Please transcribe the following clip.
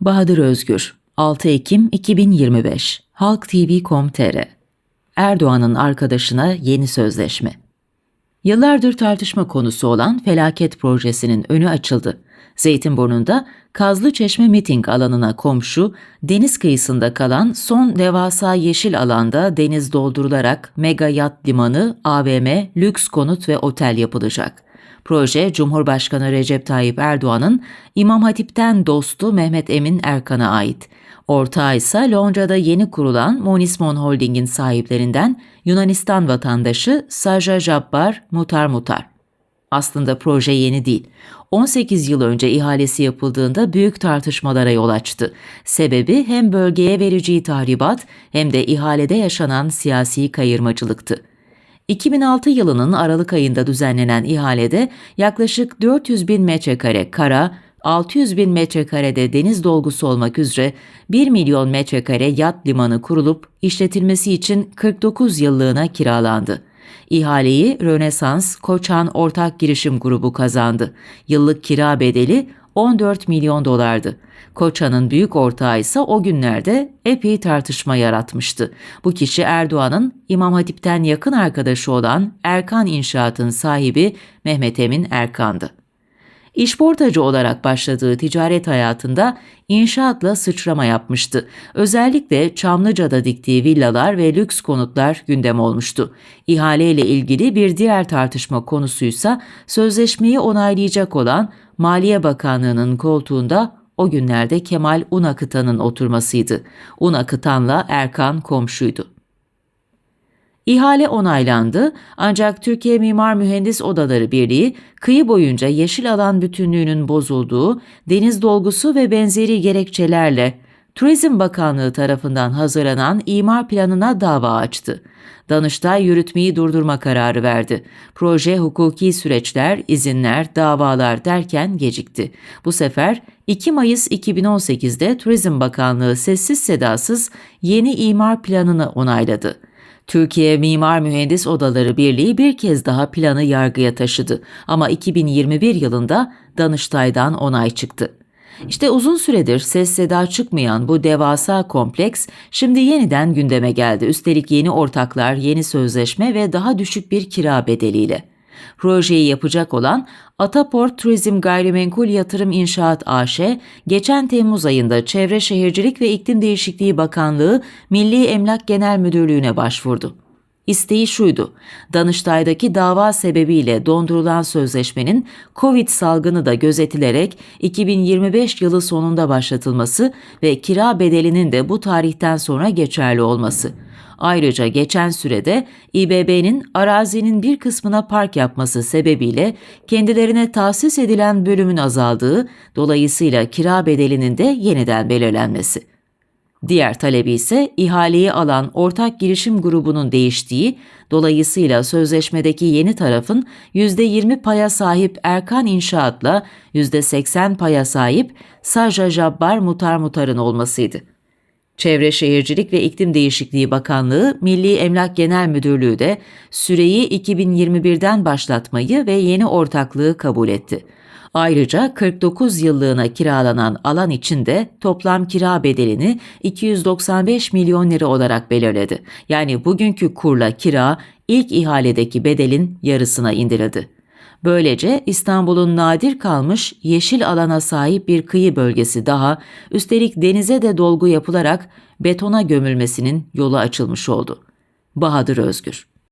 Bahadır Özgür 6 Ekim 2025 Halk TV.com.tr Erdoğan'ın arkadaşına yeni sözleşme Yıllardır tartışma konusu olan felaket projesinin önü açıldı. Zeytinburnu'nda Kazlı Çeşme miting alanına komşu, deniz kıyısında kalan son devasa yeşil alanda deniz doldurularak mega yat limanı, AVM, lüks konut ve otel yapılacak. Proje Cumhurbaşkanı Recep Tayyip Erdoğan'ın İmam Hatip'ten dostu Mehmet Emin Erkan'a ait. Ortağı ise Londra'da yeni kurulan Monismon Holding'in sahiplerinden Yunanistan vatandaşı Saja Jabbar Mutar Mutar. Aslında proje yeni değil. 18 yıl önce ihalesi yapıldığında büyük tartışmalara yol açtı. Sebebi hem bölgeye vereceği tahribat hem de ihalede yaşanan siyasi kayırmacılıktı. 2006 yılının Aralık ayında düzenlenen ihalede yaklaşık 400 bin metrekare kara, 600 bin metrekarede deniz dolgusu olmak üzere 1 milyon metrekare yat limanı kurulup işletilmesi için 49 yıllığına kiralandı. İhaleyi Rönesans Koçan Ortak Girişim Grubu kazandı. Yıllık kira bedeli 14 milyon dolardı. Koçan'ın büyük ortağı ise o günlerde epey tartışma yaratmıştı. Bu kişi Erdoğan'ın İmam Hatip'ten yakın arkadaşı olan Erkan İnşaat'ın sahibi Mehmet Emin Erkan'dı. İşportacı olarak başladığı ticaret hayatında inşaatla sıçrama yapmıştı. Özellikle Çamlıca'da diktiği villalar ve lüks konutlar gündem olmuştu. İhale ile ilgili bir diğer tartışma konusuysa sözleşmeyi onaylayacak olan Maliye Bakanlığı'nın koltuğunda o günlerde Kemal Unakıtan'ın oturmasıydı. Unakıtan'la Erkan komşuydu. İhale onaylandı ancak Türkiye Mimar Mühendis Odaları Birliği kıyı boyunca yeşil alan bütünlüğünün bozulduğu deniz dolgusu ve benzeri gerekçelerle Turizm Bakanlığı tarafından hazırlanan imar planına dava açtı. Danıştay yürütmeyi durdurma kararı verdi. Proje hukuki süreçler, izinler, davalar derken gecikti. Bu sefer 2 Mayıs 2018'de Turizm Bakanlığı sessiz sedasız yeni imar planını onayladı. Türkiye Mimar Mühendis Odaları Birliği bir kez daha planı yargıya taşıdı ama 2021 yılında Danıştay'dan onay çıktı. İşte uzun süredir ses seda çıkmayan bu devasa kompleks şimdi yeniden gündeme geldi. Üstelik yeni ortaklar, yeni sözleşme ve daha düşük bir kira bedeliyle. Projeyi yapacak olan Ataport Turizm Gayrimenkul Yatırım İnşaat AŞ, geçen Temmuz ayında Çevre Şehircilik ve İklim Değişikliği Bakanlığı Milli Emlak Genel Müdürlüğü'ne başvurdu. İsteği şuydu, Danıştay'daki dava sebebiyle dondurulan sözleşmenin Covid salgını da gözetilerek 2025 yılı sonunda başlatılması ve kira bedelinin de bu tarihten sonra geçerli olması. Ayrıca geçen sürede İBB'nin arazinin bir kısmına park yapması sebebiyle kendilerine tahsis edilen bölümün azaldığı, dolayısıyla kira bedelinin de yeniden belirlenmesi. Diğer talebi ise ihaleyi alan ortak girişim grubunun değiştiği, dolayısıyla sözleşmedeki yeni tarafın %20 paya sahip Erkan İnşaat'la %80 paya sahip Saja Jabbar Mutar Mutar'ın olmasıydı. Çevre Şehircilik ve İklim Değişikliği Bakanlığı, Milli Emlak Genel Müdürlüğü de süreyi 2021'den başlatmayı ve yeni ortaklığı kabul etti. Ayrıca 49 yıllığına kiralanan alan için de toplam kira bedelini 295 milyon lira olarak belirledi. Yani bugünkü kurla kira ilk ihaledeki bedelin yarısına indirildi. Böylece İstanbul'un nadir kalmış yeşil alana sahip bir kıyı bölgesi daha, üstelik denize de dolgu yapılarak betona gömülmesinin yolu açılmış oldu. Bahadır Özgür